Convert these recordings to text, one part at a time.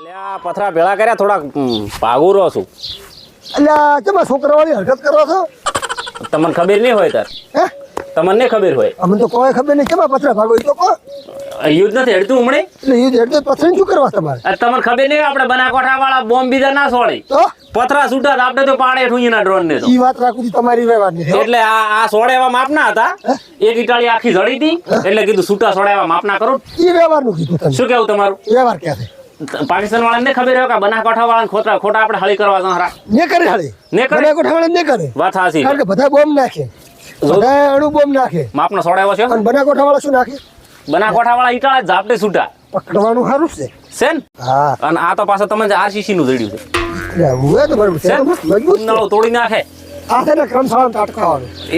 અલ્યા પથરા ભેળા કર્યા થોડાક ભાગુરો છું. અલ્યા તમે છોકરા છોકરાવાળી હરકત કરો છો? તમને ખબર નહીં હોય તાર? હે? તમને નહીં ખબર હોય? અમને તો કોઈ ખબર નહીં. કેમાં પથરા ભાગો તો યુદ્ધ નથી હેડતું હમણે? એટલે યુદ્ધ હેડતું પથરા શું કરવા તમારે? અરે તમને ખબર નહીં આપણે બનાકોઠા વાળા બોમ્બ બીજા ના છોડે? તો? પથરા છૂટા આપણે તો પાડે ઠુંજીના ડ્રોન ને એ વાત રાખું તમારી ની એટલે આ આ સોળે એવા માપના હતા. એક ઇટાળી આખી જડી હતી. એટલે કીધું છૂટા સોળે એવા માપના કરો. એ વ્યવહારનું કીધું શું કેવું તમારું? વ્યવહાર ક્યાં છે? પાકિસ્તાન વાળાને ખબર હોય કે બનાસકાંઠા વાળાને ખોટા ખોટા આપણે હળી કરવા જરા ને કરે હળી. ને કરે? બધા ગોઠાવાળા ને કરે. વાત હાસી કારણ કે બધા બોમ્બ નાખે. બધા અણુ બોમ્બ નાખે. માપનો સોડાયો છે? અને બના ગોઠાવાળા શું નાખે? બનાસકાંઠા વાળા ઈટાળા ઝાપટે છૂટા. પકડવાનું સારું છે. સેન હા. અને આ તો પાછો તમે આરસીસી નું જડ્યું છે. એટલે હું તો બરાબર છે. છે મજબૂત નળો તોડી નાખે.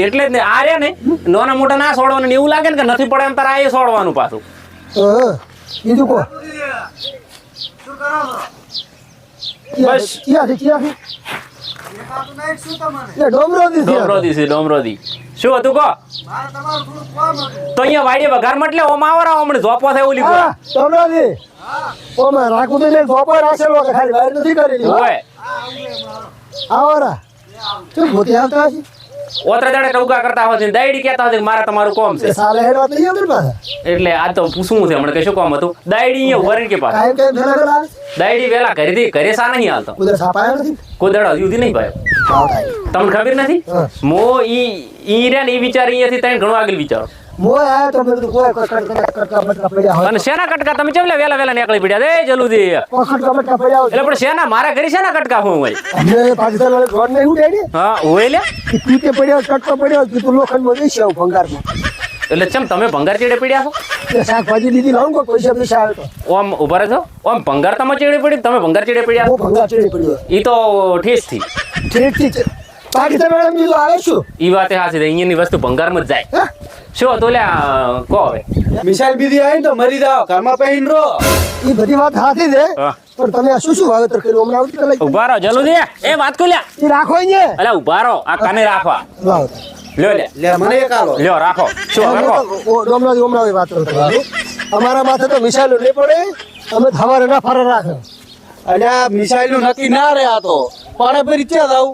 એટલે જ ને આ રે ને નાના મોટા ના સોડવાનું એવું લાગે ને કે નથી પડે એમ તારે આ એ સોડવાનું પાછું. બીજું કહો. બસ. છે. ડોમરોદી છે ડોમરોદી શું હતું કહો તો અહીંયા વાડીએ વઘારમાં એટલે ઓમ આવરા હમણાં જોપો થાય ઓલી હા, ડોમરોથી. ઓમાં રાખું તો ને ધોપો રાખેલો ખાલી બહાર નથી કરેલી, હોય. શું આવતા? ઓતરે દાડે ટૌકા કરતા હોય દાયડી કહેતા હોય મારે તમારું કોમ છે. સાલે હેડ વાત નહીં આગળ પાસે એટલે આ તો પૂછવું છે હમણાં કે શું કોમ હતું? દાયડી અહીંયા વરણ કે પાસે. દાયડી વેલા ઘરેથી ઘરે સા નહીં હાલતો. કુદર સાપાયો નથી? કોઈ દાડો હજુ નહીં ભાઈ તમને ખબર નથી? મો ઈ ઈ રે ને ઈ વિચાર અહીંયાથી તને ઘણો આગળ વિચારો. અને શેના કટકા? તમે ચેમ વેલા વેલા નીકળી પડ્યા? એ જલ્દી. એટલે પણ શેના? મારા ઘરે શેના કટકા હું હોય? પાકિસ્તાન વાળા drone ને એવું હા હોય લે. કે પડ્યો કટકો પડ્યો કીધું લોખંડમાં જઈશ આવું ભંગારમાં. એટલે ચમ તમે ભંગાર ચેડે પડ્યા છો શાકભાજી લીધી લાવું કોઈ પૈસા પૈસા આવે ઓમ ઊભા રહો છો ઓમ ભંગાર તમે ચીડી પડી તમે ભંગાર ચીડી પડ્યા? ભંગાર ચડી પડ્યો. ઈ તો ઠીસથી. પાકિસ્તાન વાળા બીજું આવે શું? ઈ વાતે હાસી અહીંયાની વસ્તુ ભંગારમાં જ જાય. શું હતું લે કહો હવે. મિસાઈલ બીજી આવી ને તો મરી જાવ ઘરમાં પહેરીને રહો. એ બધી વાત સાચી છે પણ તમે શું શું વાવેતર કર્યું? હમણાં આવતી કલાક ઊભા રહો જલ્દી એ વાત કો લ્યા. એ રાખો અહીંયા અલ્યા ઊભા રહો આ કાને રાખવા. લ્યો લે લે મને એક આલો. લ્યો રાખો. શું રાખો? ઓમરાજી વાત કરો અમારા માથે તો મિસાઈલો નહીં પડે. અમે હવારે ના ફરે રાખે. અલ્યા મિસાઈલનું નક્કી ના રે આ તો. પાડે પર ક્યાં જાવ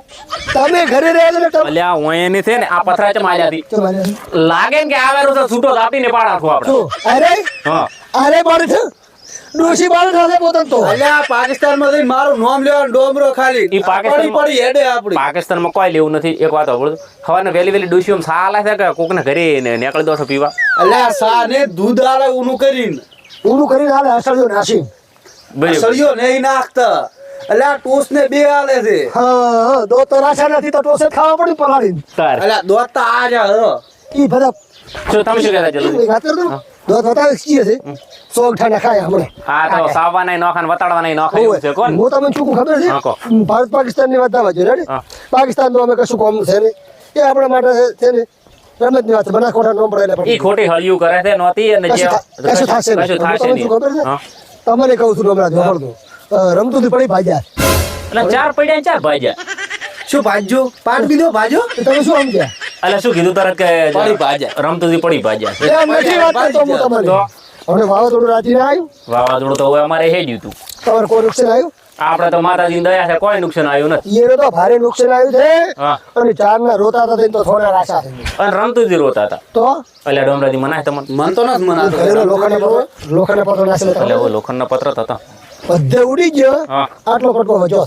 તમે ઘરે રહેલા એટલે તમે? અલ્યા ઓયની છે ને આ પથરા આલ્યા હતી લાગે ને કે આવેરો તો છૂટો દાપીને પાડા છો આપણે. અરે? હા. અરે બાળક છે? ડોશી બાળ હશે પોતન તો. અલ્યા પાકિસ્તાનમાં જઈને મારું નામ લેવા ડોમરો ખાલી. ઈ પાકિસ્તાનમાં- પડી પડી હેડે આપડી પાકિસ્તાનમાં કોઈ લેવું નથી એક વાત સાંભળો. વેલી વેલી વહેલી ડોશીઓ સાલા છે કે કોકને ઘરે ને નેકળી દો છો પીવા? અલ્યા સા ને દૂધ આલે ઊનું કરીને. ઊનું કરીને હાલે અસળ્યો નાસી અસળ્યો નહીં નાખતા. અલ્યા ટોસ ને બે આલે છે. હા દો તો રાશા નથી તો ટોસે ખાવા પડ્યું પલાળીને. તાર. અલ્યા તો આ જા હ. ઈ બધા જો તમે શું કહેતા જલ્દી? વાત કર દઉં? દો બતાવે છીએ છે. સોગ અઠાણા ખાય હમણે હા તો સાવા નઈ નોખાન વતાડવા નઈ નોખાય છે કોણ? હું તમને શું કહું ખબર છે? ભારત પાકિસ્તાનની વાત આવે છે રેડી પાકિસ્તાન તો અમે કશું કોમ છે ને એ આપણા માટે છે ને રમતની વાત છે. નો પડે ઈ ખોટી હળિયું કરે છે નહોતી અને જે કશું થશે. કશું થશે તમને શું ખબર નહીં તમને કહું છું હમણાં જોડતો રમતું પડી ભાગ્યા. એટલે ચાર પડ્યા ચાર ભાજ્યા શું ભાજ્યો પાટ બીધો ભાજો તમે શું સમજ્યા એટલે શું કીધું તરત કે પડી ભાજ્યા. રમતુંથી પડી ભાજ્યા. નથી વાત કરતો હું તમને હવે વાવાઝોડું રાજી ના આવ્યું? વાવાઝોડું તો અમારે હેડ્યું હતું. તમારે કોઈ નુકસાન આવ્યું? આપણે તો માતાજી દયા છે કોઈ નુકસાન આવ્યું નથી. ઈયરે તો ભારે નુકસાન આવ્યું છે. અને ચાર ના રોતા હતા તો થોડા રાશા અને રમતું રમતુંથી રોતા હતા તો? એટલે ડોમરાજી મનાય તમને? મન તો નથી મનાતો. લોખંડ લોખંડ પત્ર નાખેલો એટલે લોખંડ લોખંડનો પત્ર હતો. બધે ઉડી ગયો. આટલો કટકો વજો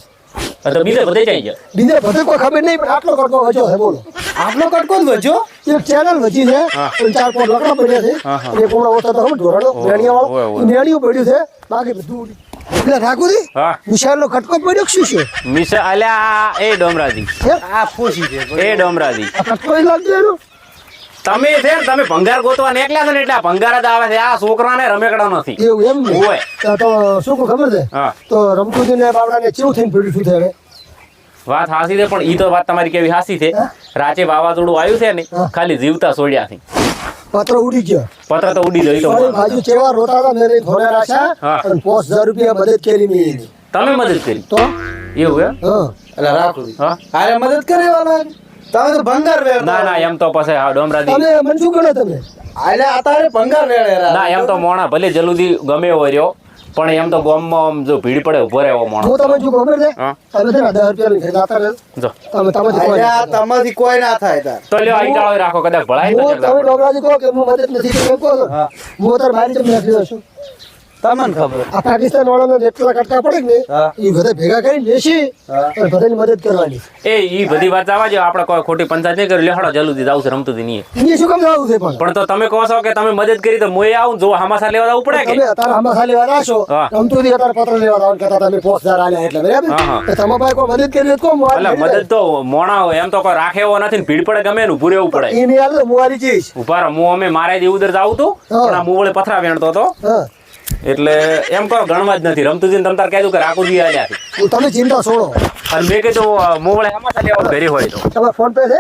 તો બીજે બધે જઈ ગયા? બીજે બધે કોઈ ખબર નહીં પણ આટલો કટકો છે બોલો. આટલો કટકો જ એક ચેનલ વચી છે. હા. ચાર પાંચ લકડા પડ્યા છે. હા, હા. અને એક ઓછા તો. વાળો મેણિયું પડ્યું છે. બાકી બધું ઉડી. એટલે ઠાકોરજી હા. નો ખટકો પડ્યો શું છે? મિસા અલ્યા એ ડોમરાજી. આ ફોસી છે. એ ડોમરાજી. આ કટકો લાગતો એનો? તમે છે ને તમે ભંગાર ગોતવા નીકળ્યા છો ને એટલે ભંગાર જ આવે છે. આ છોકરાને રમેકડા નથી. એવું એમ ને? ઓય. તો તો શું ખબર છે? તો રમતુજી ને બાવડાને ચેવું થઈને પડ્યું શું થયું વાત હાસી છે પણ ઈ તો વાત તમારી કેવી હાસી છે? રાચે વાવાઝોડું આવ્યું છે ને ખાલી જીવતા છોડ્યા છે. પત્ર ઉડી ગયો. પત્ર તો ઉડી ગયો તો બાજુ ચેવા રોતા હતા મેરે ઘોડા રાશા હા. અને પાંચ હજાર રૂપિયા મદદ કરી મેં તમે મદદ કરી? તો? એવું હા. એટલે રાખું. હા. અરે મદદ કરે વાલા તમે તો ભંગાર વેર ના ના એમ તો પછી આ ડોમરાજી. તમે મને શું ગણો તમે. અલે અતારે ભંગાર વેળે ના એમ તો મોણા ભલે જલ્દી ગમે હોય રહ્યો પણ એમ તો ગામમાં આમ જો ભીડ પડે ઊભો રહેવો માણસ હું તમે શું ખબર છે? તમે છે ને દસ રૂપિયા ઘરે જાતા રહો. જો. તમે તમે કોઈ તમાથી કોઈ ના થાય તાર. તો લ્યો આઈ ઈટાળો રાખો કદાચ ભળાય હું તો તમે ડોગરાજી કહો કે હું મદદ નથી કરી કહો હું. તાર બારી જમી નાખી દઉં છું. તમને ખબર. આ પાકિસ્તાન વાળાને જેટલા કટકા પડે ને એ બધા ભેગા કરી હા. અને બધાની મદદ કરવાની. એ ઈ બધી વાત આવા જો આપણે કોઈ ખોટી પંચાયત નહીં કરી. લેહડો જલ્દી જાવ છે રમતું નહીં. એ શું કામ જવું છે પણ? પણ તો તમે કહો છો કે તમે મદદ કરી તો મોય આવું જો હમાસા લેવા જવું પડે તમે અત્યારે આમાં લેવા હા. રમતું નથી અત્યારે પત્ર લેવા આવો કહેતા તમે પોસ્ટ આલ્યા એટલે બરાબર. તો તમારા પાસે કોઈ મદદ કરી તો હું એટલે મદદ તો મોણા હોય એમ તો કોઈ રાખે એવો નથી ને ભીડ પડે ગમે એનું પૂરે એવું પડે. એ નહીં આલે તો હું ઊભા રહો હું અમે મારે દી ઉધર જાવું તું. પણ આ મુવળે પથરા વેણતો હતો હા. એટલે એમ કહો ગણવા જ નથી. રમતું તમ તાર કહેતું કે રાકુજી આલ્યા તમે ચિંતા છોડો. અને મેં કીધું મોવળે હમાસા લેવા ઘરે હોય તો. તમારા ફોન પે છે?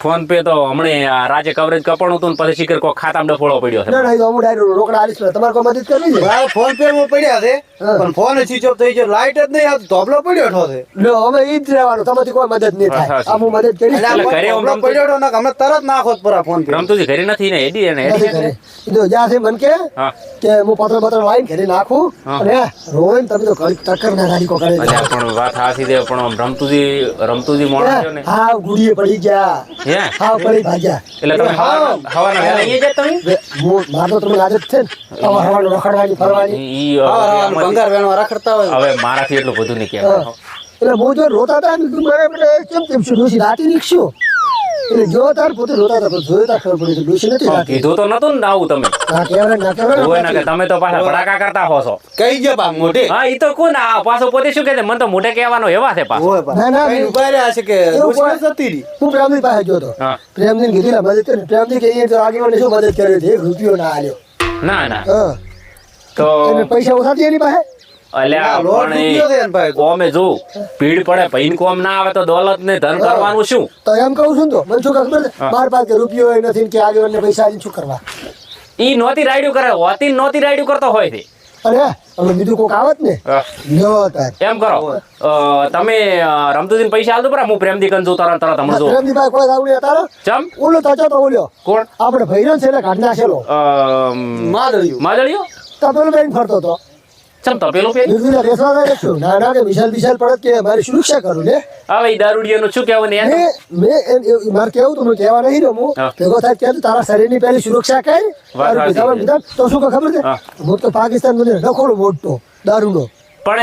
ફોન પે તો હમણે રાજે કવરેજ કપાણું હતું પછી શીખર કોઈ ખાતામાં ડફોળો પડ્યો છે. ના હું રોકડા આલીશ તમારે કોઈ મદદ કરવી છે? મારા ફોન પે માં પડ્યા છે. પણ ફોન સ્વિચ ઓફ થઈ ગયો. લાઈટ જ નહીં આવતી. ધોબલો પડ્યો છો છે. લો હવે ઈ જ રહેવાનું. તમારી કોઈ મદદ નહીં થાય. હા, હા. આ હું મદદ કરી એટલે ઘરે આમ ધોબલો પડ્યો ને અમે તરત નાખો જ પરા ફોન પે. રમતુજી ઘરે નથી ને એડી ને એડી કરે જો જ્યાંથી મન કે હા. કે હું પત્ર પત્ર લાઈન ઘરે નાખું હા. અને રોઈન ને તમે તો ટક્કર ના ગાડી કો કરે. પણ વાત હાસી દે પણ રમતુજી રમતુજી મોણસ છે ને. હા ગુડીએ પડી ગયા. હે? હા પડી ભાગ્યા એટલે તમે હવાના હવાના વહેલા અહીંયા જ તમે? બે- હું મારો તમને આદત છે ને. હવાનું રખડવાની ફરવાની. ઈ હા, હવે હા, આમાંથી- ભંગાર વેણવા રખડતા હોય. હવે મારાથી એટલું બધું નહીં. કહેવાય. એટલે હું જો રોતા હતા ને તું કેમ કેમ શું રાતી નીકળશું એટલે જો તાર પોતે રોતા હતા પણ તાર ખબર પડી કે નથી રાતી કીધું તો નતું ને આવું તમે. ના કહેવાય ના હોય ને કે તમે તો પાછા ભડાકા કરતા હો છો. કઈ ગયા બા મોઢે? હા ઈ તો કોણ? આ પાછો પોતે શું કહે છે? મને તો મોઢે કહેવાનો એવા છે પાછો. ના, ના, કઈ ઊભા રહ્યા છે કે એવું જતી રહી હું પ્રેમની પાસે જોતો હા. પ્રેમની કીધી ને મદદ કરી. પ્રેમની કે તો આગેવાને શું મદદ કરી હતી? એક રૂપિયો ના આલ્યો. ના ના. તો પૈસા ઓછા એની પાસે? અલ્યા પણ પાસે તો. કોમે જો ભીડ પડે પૈન કોમ ના આવે તો દોલત ને ધન કરવાનું શું? તો એમ કહું છું તો મને શું ખબર છે હા. રૂપિયો નથી ને કે આગેવાનને પૈસા આલીને શું કરવા? ઈ નોતી રાયડું કરે હોતી નોતી રાયડું કરતો હોય છે અરે હવે બીજું કોક આવત ને? હા. લ્યો તાર. એમ કરો તમે અ, પૈસા આલતો પરા હું પ્રેમથી કંજુ જો કોઈ આવડે તારો? ચમ? ઓલો તો તો ઓલ્યો કોણ? આપણે ભૈરો છે ને કાઢ નાખેલો અ, માદળિયો. તપેલો બેન ફરતો હતો ચમ તપેલું? પે નિર્દુલા બેસવા દે છું. ના ના કે વિશાલ વિશાલ પડત કે મારી સુરક્ષા કરું ને હવે ઈ દારૂડિયાનું શું કહેવું ને મેં મેં એમ- એમ- મારે કેવું તું મેં કહેવા નહીં રમું. ભેગો થાય કે તારા શરીરની પહેલી સુરક્ષા કઈ વાત તારું સાચી પીધામાં છે. પીધા તો શું ખબર છે? હું. તો પાકિસ્તાન મને રખોડો મોટો દારૂનો. પણ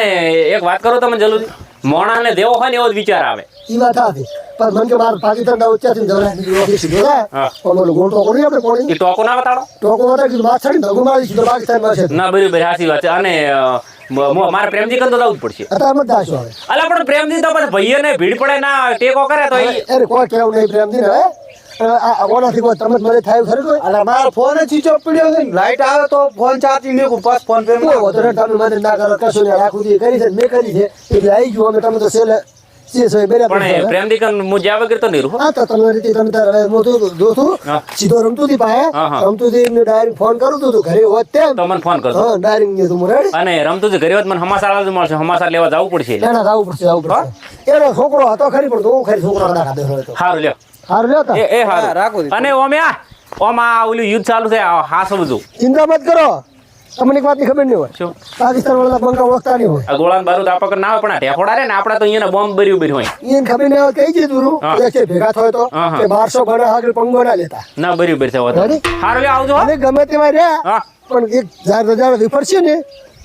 એક વાત કરો તમે જલ્દી મોણાને દેવો હોય ને એવો જ વિચાર આવે. ઈ વાત હતી પણ મને કે મારે પાકિસ્તાન ના ઉચ્ચારથી જવરાય બીજી ઓફિસ સીધો થાય હા. પણ ઓલો ગોળ ટોકો નહીં આપણે કોણી ઈ ટોકો ના બતાડો. ટોકો હતા કીધું માથા છાડીને ભગું મારી સીધો પાકિસ્તાનમાં છે. ના બરાબર સાચી વાત છે. અને મારે પ્રેમજી કંતો જવું જ પડશે. અત્યારે મત દાશો હવે અલા પણ પ્રેમજી તો પછી ભાઈઓને ભીડ પડે ના ટેકો કરે તો અરે કોઈ કેવું નહીં ને હવે ઓનાથી કોઈ તમે મને થાય ખરે કોઈ? અલા મારો ફોન જ સ્વિચ ઓફ પડ્યો છે લાઈટ આવે તો ફોન ચાર્જિંગ મેકું પાછ ફોન પે માં કોઈ તમે મદદ ના કરો કશું નહીં. રાખું છું. કરી છે મેં કરી છે એટલે આવી ગયું. અમે તમે તો સેલે સીએ સોય બરાબર પણ એ પ્રેમજી કન હું જ્યાં વગર તો નહીં રહું હા. તો તમે રીતે તમે તારે હવે હું તો જોતું હા. સીધો રમતું હતી પાસે હા, હા. રમતું હતી એમને ફોન કરું તું ઘરે હોત તેમ. ફોન કરજો. હા તું રેડી. રમતું ઘરે હોત મને મળશે હમાસાર લેવા જવું પડશે. ના ના જવું પડશે જવું પડશે. એનો છોકરો હતો ખરી પણ હું ખરી છોકરો સારું લ્યો. હારું લ્યો એ એ રાખો અને ઓમે આ ઓમ ઓલું યુદ્ધ ચાલુ છે આ હાસ ચિંતા મત કરો. તમને એક વાતની ખબર નહીં હોય. શું? પાકિસ્તાન વાળા બંકા ઓળખતા નહીં હોય. ગોળાન બારૂદ આપા કર ના આવે પણ ઢેફોડા રે ને આપડા તો અહીંયા બોમ્બ ભર્યું ભર્યું હોય. એને ખબર નહીં કઈ દીધું હા. છે ભેગા થયો તો. હા, હા. કે બારસો ગણા આગળ પંગો ના લેતા. ના ભર્યું આવજો અને ગમે તેમાં રહ્યા પણ એક જાર વિફરશે ને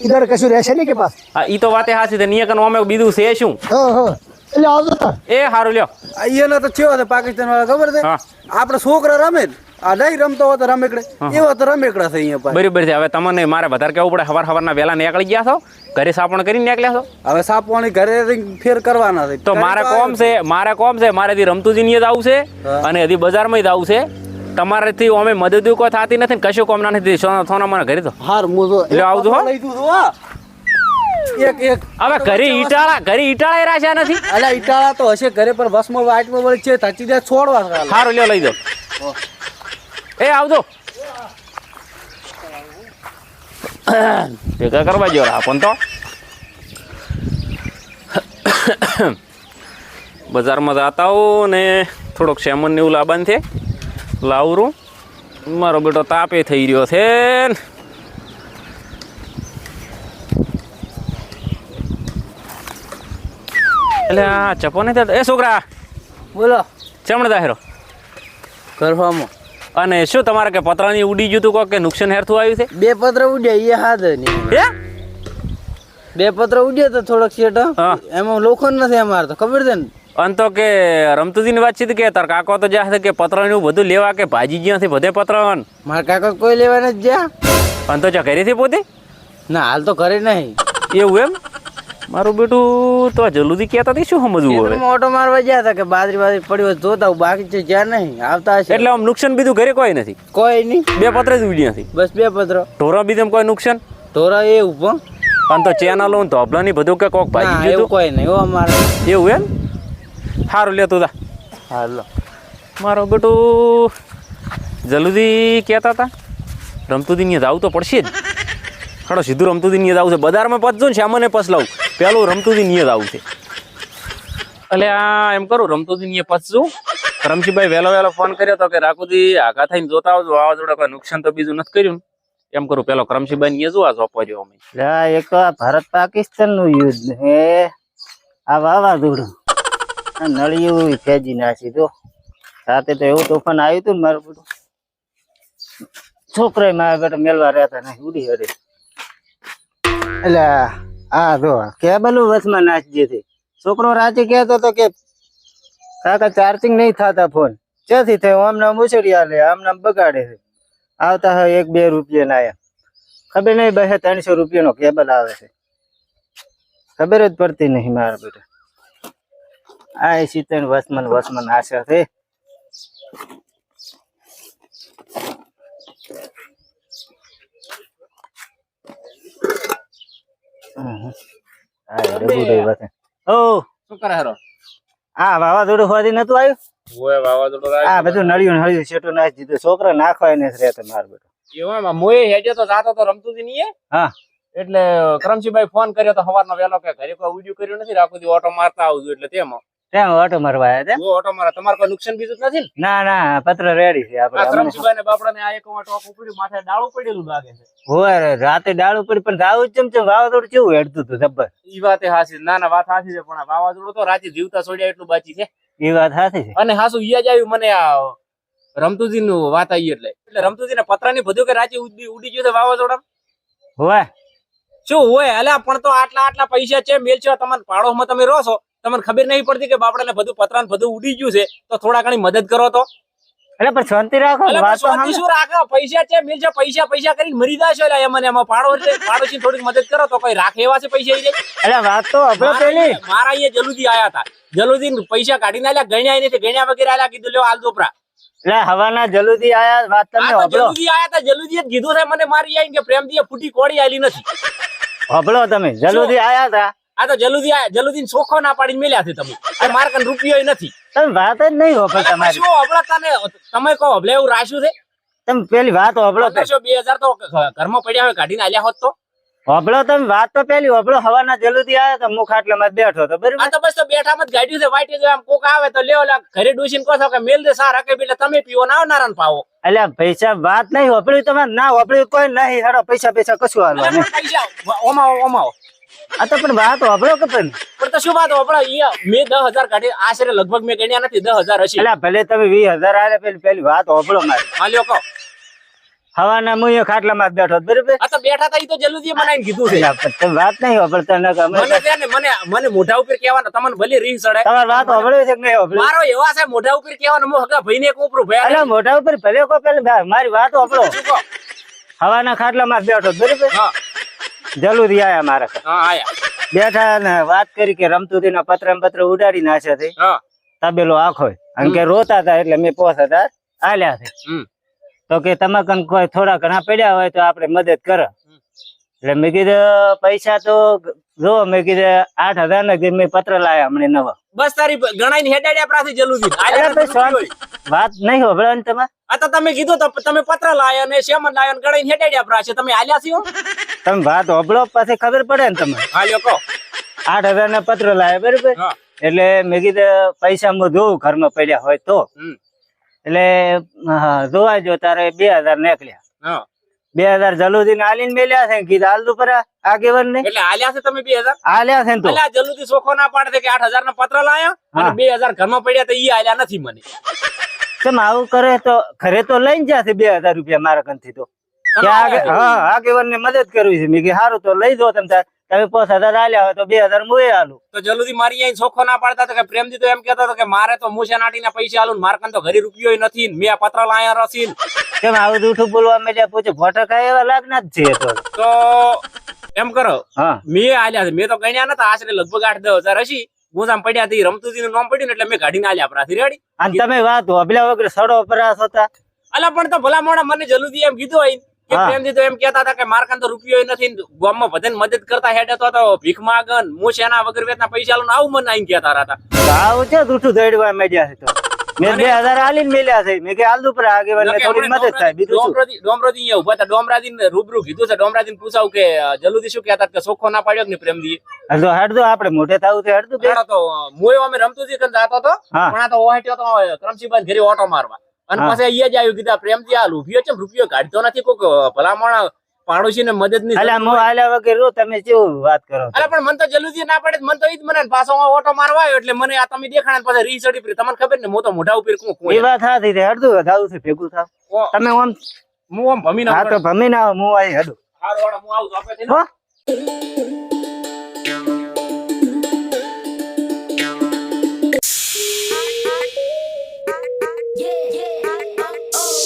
ઈધર કશું રહેશે નહીં કે પાસ હા ઈ તો વાતે હાસી નિયકન ઓમે બીજું છે શું? હા હા. એટલે આવજો તાર એ સારું લ્યો. અહીંયા તો ચેવા છે પાકિસ્તાન વાળા ખબર છે? હા. છોકરા રમે આ નહીં રમતો હોય તો રમેકડે એવા તો રમેકડા છે અહીંયા પાસે. બરાબર છે. હવે તમને મારે વધારે કેવું પડે. સવાર સવારના વહેલા નીકળી ગયા છો? ઘરે સાપણ કરીને નીકળ્યા છો? હવે સાપવાણી ઘરે ફેર કરવાના છે. તો મારે કોમ છે મારે કોમ છે મારે હજી રમતુજી ની જ આવું છે. અને હજી બજારમાં જ આવું છે. તમારેથી અમે મદદ કોઈ થતી નથી કશું કોમ ના નથી. સોના સોના મને ઘરે તો. હાર હું આવજો હો. એક એક. હવે ઘરે ઈટાળા ઘરે ઈટાળા રાખ્યા નથી? અલા ઈટાળા તો હશે ઘરે પર બસમાં વાટમાં વળી છે થચી જાય છોડવા સારું લ્યો લઈ દો એ આવજો. ભેગા કરવા જો આપણ તો. બજારમાં જતા હોઉં ને થોડોક સેમન ને એવું લાવવાનું છે. લાવરું મારો બેટો તાપે થઈ રહ્યો છે ને. એટલે આ ચપો નહીં થતો એ છોકરા બોલો. ચમણ દાહેરો. કરવામાં અને શું તમારે કે પતરાની ઉડી ગયું તું કોક કે નુકસાન હેરથું આવ્યું છે? બે પત્ર ઉડ્યા એ હાથ હે? બે પત્ર ઉડ્યા તો થોડોક શેટ હા. એમાં લોખંડ નથી અમારે તો ખબર છે ને? અન તો કે રમતુજીની વાતચીત કે તાર કાકો તો જ્યાં કે પત્રનું બધું લેવા કે ભાજી જ્યાંથી બધે પત્ર મારા કાકો કોઈ લેવા નથી જ્યાં. અન તો ચા ઘરેથી પોતે? ના હાલ તો ઘરે નહીં. એવું એમ? મારું બેટું તો જલ્દી કહેતા હતી શું સમજવું હવે? ઓટો મારવા ગયા હતા કે બાજરી બાજરી પડી હોય જોતા બાકી છે જ્યાં નહીં આવતા હશે. એટલે આમ નુકસાન બીજું ઘરે કોઈ નથી? કોઈ નહીં. બે પત્ર જ ઉડી નથી બસ બે પત્ર. ઢોરા બીજું કોઈ નુકસાન? ઢોરા એવું પણ અને તો ચેનલો ને ધોબલાની બધું કે કોક ભાજી ગયું એવું કોઈ નહીં હો અમારે. એવું એમ? સારું લેતું તા હાલો મારો બેટું જલ્દી કહેતા હતા રમતું દિન જવું તો પડશે જ. હાડો સીધું રમતું દિન જવું છે. બજારમાં પચજો ને શ્યામને પસલાવું પેલું રમતુદી નિયત આવું છે. એટલે આ એમ કરું રમતુદી નિયત પચશું રમશીભાઈ વહેલો વહેલો ફોન કર્યો તો કે રાખુજી આઘા થઈને જોતા આવજો વાવાઝોડા કોઈ નુકસાન તો બીજું નથી કર્યું. ને એમ કરું પેલો કરમશીભાઈ ને જોવા સોંપવા રહ્યો અમે? એક ભારત પાકિસ્તાનનું યુદ્ધ હે આ વાવાઝોડું. નળિયું ફેજી નાખી તો રાતે તો એવું તોફાન આવ્યું હતું ને મારું બધું. છોકરા મારા બેટા રહ્યા રહેતા નહીં ઉડી હડે. એટલે આ જો કેબલું વચમાં નાખી દીધી છોકરો રાતે કહેતો હતો કે, કાકા ચાર્જિંગ નહીં થતા ફોન ક્યાંથી થયો? આમના મુસળી આલે આમના બગાડે છે. આવતા હોય એક બે રૂપિયા ના ખબર નહીં બે ત્રણસો રૂપિયાનો કેબલ આવે છે. ખબર જ પડતી નહીં મારા બેટા. આ શીતળ વસમન વસમન આશા છે. ઓ! શું કરે હેરો? આ વાવાઝોડું હોવાથી નતું આવ્યું? ઓય વાવાઝોડું આ બધું નળિયું ને હળિયું નાખી દીધું. છોકરા નાખવા ને રહેતા માર બેટો. એવામાં મોએ હેજે તો જાતો તો રમતુદી નહીં હા. એટલે કરમશીભાઈ ફોન કર્યો તો સવારનો વેલો કે ઘરે કોઈ વીડિયો કર્યું નથી રાખું ઓટો મારતા આવજો એટલે તેમાં. ત્યાં ઓટો મારવા આવ્યા હતા. ઓટો મારે. તમારે કોઈ નુકસાન બીજું નથી ને? ના ના પત્ર રેડી છે આપણે. હમણાં. ને બાપડા ને આ એક ટોક ઉપડ્યું માથે ડાળું પડેલું લાગે છે. હોય રાતે ડાળું પડી પણ રાવું ચમ ચમ વાવાઝોડું કેવું હેડતું હતું જબ્બર. ઈ વાત હાસી ના ના વાત હાસી છે પણ વાવાઝોડું તો રાતે જીવતા છોડ્યા એટલું બાકી છે. એ વાત સાચી છે. અને હાસુ યાદ આવ્યું મને આ રમતુજી નું વાત આવી એટલે. એટલે રમતુજી ને પત્રની બધું કે રાતે ઉડી ઉડી ગયું છે વાવાઝોડા હોય શું હોય અલ્યા પણ તો આટલા આટલા પૈસા છે મેલ છે તમારા પાડોશમાં તમે રહો છો. તમને ખબર નહીં પડતી કે બાપડાને બધું પતરા બધું ઉડી ગયું છે તો થોડા ઘણી મદદ કરો તો. એટલે પણ શાંતિ રાખો ને, અલ્યા વાત પણ તો શાંતિ શું રાખો? પૈસા છે મેલ છે પૈસા પૈસા કરીને મરી જાશો એટલે એમાં એમાં પાડો એટલે પાડોશી થોડીક મદદ કરો તો કોઈ રાખે એવા છે પૈસા એટલે વાત તો આપણો મારા પેલી. અહીંયા- મારા અહીંયા જલુદી આયા હતા. જલુદી પૈસા કાઢીને આલ્યા ગણ્યા નથી ગણ્યા વગેરે આલ્યા કીધું લ્યો હાલ દોપરા. એટલે હવાના જલુદી આયા વાત આયા કીધું છે મને મારી આઈને કે પ્રેમદીએ ફૂટી કોડી આલી નથી. હબળો તમે જલુદી આયા હતા. આ તો જલુદી જલુદી ચોખ્ખો ના પાડીને મેલ્યા છે તમે. મારે કઈ રૂપિયો નથી. તમે વાત જ નહીં હોભળ તમારી. શું હબળા તને? તમે કહો હબલે એવું રાખ્યું છે? તમે પેલી વાત હોભળો તે. બે હજાર તો ઘરમાં પડ્યા હોય કાઢીને આલ્યા હોત તો? હોભળો તમે વાત તો પેલી હોભળો હવાના જલુદી આયા તો મુખ આટલે માં બેઠો તો બરાબર? તો બસ તો બેઠા માં ગાડી છે વાટી જો આમ કોક આવે તો લેવો લા ઘરે ડૂસીને કહો કે મેલ દે સારા કે એટલે તમે પીવો ના નારાયણ પાવો. એટલે પૈસા વાત નહીં હોપળી તમારે ના હોભળી કોઈ નહીં. હેડો પૈસા પૈસા કશું આવે ઓમાવો ઓમાવો. આ તો પણ વાત વાપરો કે પણ? પણ તો શું વાત હબળા ઈ મેં દસ હજાર કાઢી. આશરે લગભગ મેં ગણ્યા નથી દસ હજાર હશે. એટલે ભલે તમે વીસ હજાર આલે પેલી પેલી વાત વાપરો મારી. હાલ્યો કહો. હવાના મુયો ખાટલામાં બેઠો બરાબર? આ તો બેઠા તા ઈ તો જલ્દી મનાઈને કીધું છે. તમે વાત નહીં હોભળતા ન કે મને છે ને મને મને મોઢા ઉપર કહેવાનું તમને ભલે રીહ ચડે તમાર વાત હોભળી છે કે નહીં હોભળી મારો એવા છે મોઢા ઉપર કહેવાનું મો હગા ભાઈને એક ઉપરું અરે મોઢા ઉપર ભલે કો પેલી મારી વાત હોભળો હવાના ખાટલામાં બેઠો બરાબર? હા. જલુદી આયા મારા. હા આયા. બેઠા ને વાત કરી કે રમતુદી ના પત્ર પત્ર ઉડાડી નાખ્યા હા. તબેલો આખો અને કે રોતા હતા એટલે મેં પોસ હતા આલ્યા છે. તો કે તમે કન કોઈ થોડા ઘણા પડ્યા હોય તો આપણે મદદ કરો. એટલે મેં કીધું પૈસા તો જો મેં કીધું આઠ હજાર ને મેં પત્ર લાયા હમણાં નવા. બસ તારી ગણાઈને હેડાડ્યા પ્રાથી જલ્દી વાત નહીં હો ને તમારે. આ તો તમે કીધું તો તમે પત્ર લાયા ને શેમન લાયા ને ગણાઈને હેડાડ્યા પ્રાથી તમે આલ્યા છો? તમે વાત હોબળો પાસે ખબર પડે ને તમે હાલ્યો આઠ હજાર ના પત્ર લાવે બરાબર? એટલે મેં કીધું પૈસા હું જોઉં ઘરમાં પડ્યા હોય તો. એટલે જોવા જો તારે બે હજાર નીકળ્યા. બે હજાર જલુદી ને આલીને મેલ્યા છે કીધા હાલ પર આગેવન ને એટલે આલ્યા છે તમે બે હજાર? આલ્યા છે તો. જલુદી સોખો ના પાડે કે આઠ હજાર ના પત્ર લાયા. બે હજાર ઘરમાં પડ્યા તો ઈ આલ્યા નથી મને. કેમ આવું કરે તો ઘરે તો લઈને જશે બે હજાર રૂપિયા મારા કંથી તો? આગેવન ને મદદ કરવી છે. મેં કે સારું તો લઈ દો તમે તમે પાંચ હજાર આલ્યા હોય તો બે હજાર હું આલું. તો જલ્દી મારી અહીં સોખો ના પાડતા તો કે પ્રેમજી તો એમ કેતો હતો કે મારે તો મૂછા નાટીના પૈસા આલું મારે તો ઘરે રૂપિયો નથી મેં પત્ર લાયા રસી કેમ આવું જૂઠું બોલવા માંડ્યા પૂછે ફોટકા એવા લાગના જ છે તો. એમ કરો હા. મેં આલ્યા છે. મેં તો ગણ્યા નતા. આશરે લગભગ આઠ દસ હજાર હશી. ગુંજામ પડ્યા હતી રમતુજી નું નામ પડ્યું એટલે મેં ગાડીને આલ્યા પ્રાથી રેડી અને તમે વાત હોબલા વગર સડો પરાસ હતા. અલા પણ તો ભલા મોડા મને જલ્દી એમ કીધું હોય કે પ્રેમજી તો એમ કહેતા હતા કે મારકાન તો રૂપિયો નથી ગામમાં બધાને મદદ કરતા હેડે તો તો ભીખ માગન મૂછ એના વગર વેતના પૈસા આલું આવું મને આઈને કહેતા હતા. આવું છે રૂઠું દોડવા મેડ્યા છે તો. મેં બે હજાર આલીને મેલ્યા છે. મેં કે હાલતું પર આગેવન ને થોડી મદદ થાય બીજું ડોમરાજી ડોમરાજી અહીંયા ઊભા હતા. ડોમરાજી રૂબરૂ કીધું છે. ડોમરાજી પૂછાવ કે જલુદી શું કહેતા કે સોખો ના પાડ્યો કે પ્રેમજી આપણે મોઢે થાવું છે હરદું તો મોયો અમે જાતો પણ આ તો ઓહાટ્યો તો કરમસીબાન ઘરે ઓટો મારવા. અને પાછા અહીંયા જ આવ્યું કીધા પ્રેમજી આ રૂપિયો છે રૂપિયો કાઢતો નથી કોક ભલામણ પાડોશી ને મદદની અલા હું આલ્યા વગર તમે શું વાત કરો? અરે પણ મને તો જલ્દી ના પડે મને તો ઈ જ મને પાછો ઓટો મારવા આવ્યો એટલે મને આ તમે દેખાણા ને પછી રી ચડી પડી. તમને ખબર ને હું તો મોઢા ઉપર કું કું એ વાત હા થઈ હરદું થાવું છે ભેગું થાવ. તમે આમ હું આમ ભમી હા તો ભમી ના હું અહીં હડું. હારું, હું આવું તો આપે છે ને.